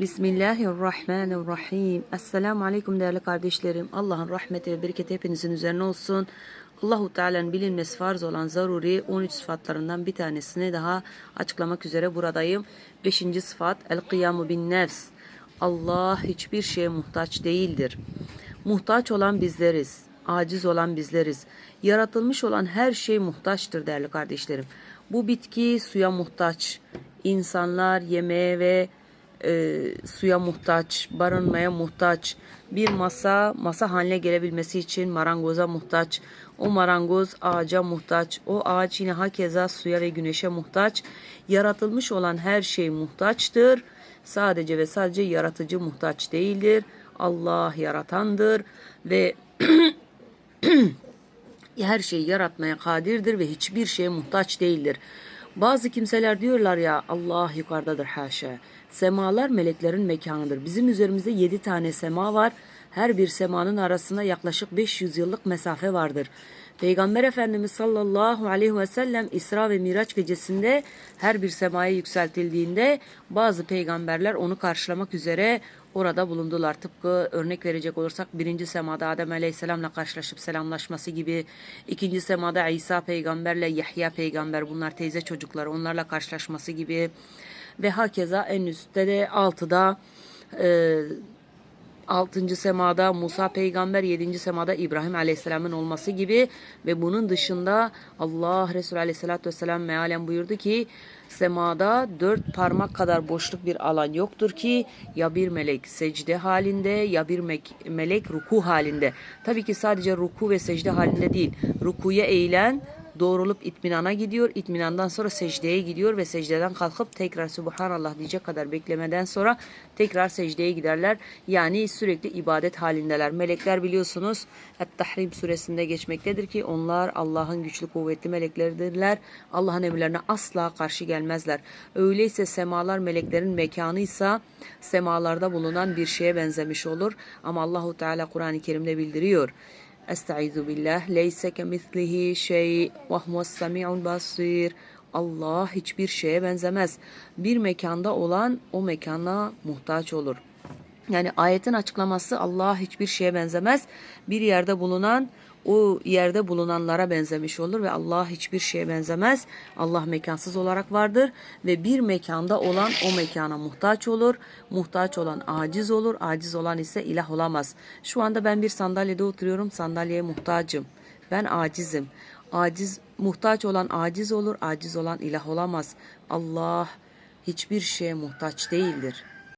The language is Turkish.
Bismillahirrahmanirrahim. Esselamu Aleyküm değerli kardeşlerim. Allah'ın rahmeti ve bereketi hepinizin üzerine olsun. Allahu Teala'nın bilinmesi farz olan zaruri 13 sıfatlarından bir tanesini daha açıklamak üzere buradayım. Beşinci sıfat el kıyamu bin nefs. Allah hiçbir şeye muhtaç değildir. Muhtaç olan bizleriz. Aciz olan bizleriz. Yaratılmış olan her şey muhtaçtır değerli kardeşlerim. Bu bitki suya muhtaç. İnsanlar yemeğe ve e, suya muhtaç, barınmaya muhtaç, bir masa masa haline gelebilmesi için marangoza muhtaç, o marangoz ağaca muhtaç, o ağaç yine hakeza suya ve güneşe muhtaç. Yaratılmış olan her şey muhtaçtır. Sadece ve sadece yaratıcı muhtaç değildir. Allah yaratandır ve her şeyi yaratmaya kadirdir ve hiçbir şeye muhtaç değildir. Bazı kimseler diyorlar ya Allah yukarıdadır haşa. Semalar meleklerin mekanıdır. Bizim üzerimizde yedi tane sema var. Her bir semanın arasında yaklaşık 500 yıllık mesafe vardır. Peygamber Efendimiz sallallahu aleyhi ve sellem İsra ve Miraç gecesinde her bir semaya yükseltildiğinde bazı peygamberler onu karşılamak üzere orada bulundular. Tıpkı örnek verecek olursak birinci semada Adem Aleyhisselam'la karşılaşıp selamlaşması gibi, ikinci semada İsa peygamberle Yahya peygamber bunlar teyze çocukları onlarla karşılaşması gibi ve hakeza en üstte de altıda e, 6. semada Musa peygamber, 7. semada İbrahim aleyhisselamın olması gibi ve bunun dışında Allah Resulü aleyhissalatü vesselam mealen buyurdu ki semada dört parmak kadar boşluk bir alan yoktur ki ya bir melek secde halinde ya bir melek ruku halinde. Tabii ki sadece ruku ve secde halinde değil. Rukuya eğilen doğrulup itminana gidiyor. İtminandan sonra secdeye gidiyor ve secdeden kalkıp tekrar Subhanallah diyecek kadar beklemeden sonra tekrar secdeye giderler. Yani sürekli ibadet halindeler. Melekler biliyorsunuz Et-Tahrim suresinde geçmektedir ki onlar Allah'ın güçlü kuvvetli melekleridirler. Allah'ın emirlerine asla karşı gelmezler. Öyleyse semalar meleklerin mekanıysa semalarda bulunan bir şeye benzemiş olur. Ama Allahu Teala Kur'an-ı Kerim'de bildiriyor. Estaizu billah. Leyse kemislihi şey ve huves semi'ul basir. Allah hiçbir şeye benzemez. Bir mekanda olan o mekana muhtaç olur. Yani ayetin açıklaması Allah hiçbir şeye benzemez. Bir yerde bulunan o yerde bulunanlara benzemiş olur ve Allah hiçbir şeye benzemez. Allah mekansız olarak vardır ve bir mekanda olan o mekana muhtaç olur. Muhtaç olan aciz olur. Aciz olan ise ilah olamaz. Şu anda ben bir sandalyede oturuyorum. Sandalyeye muhtacım. Ben acizim. Aciz muhtaç olan aciz olur. Aciz olan ilah olamaz. Allah hiçbir şeye muhtaç değildir.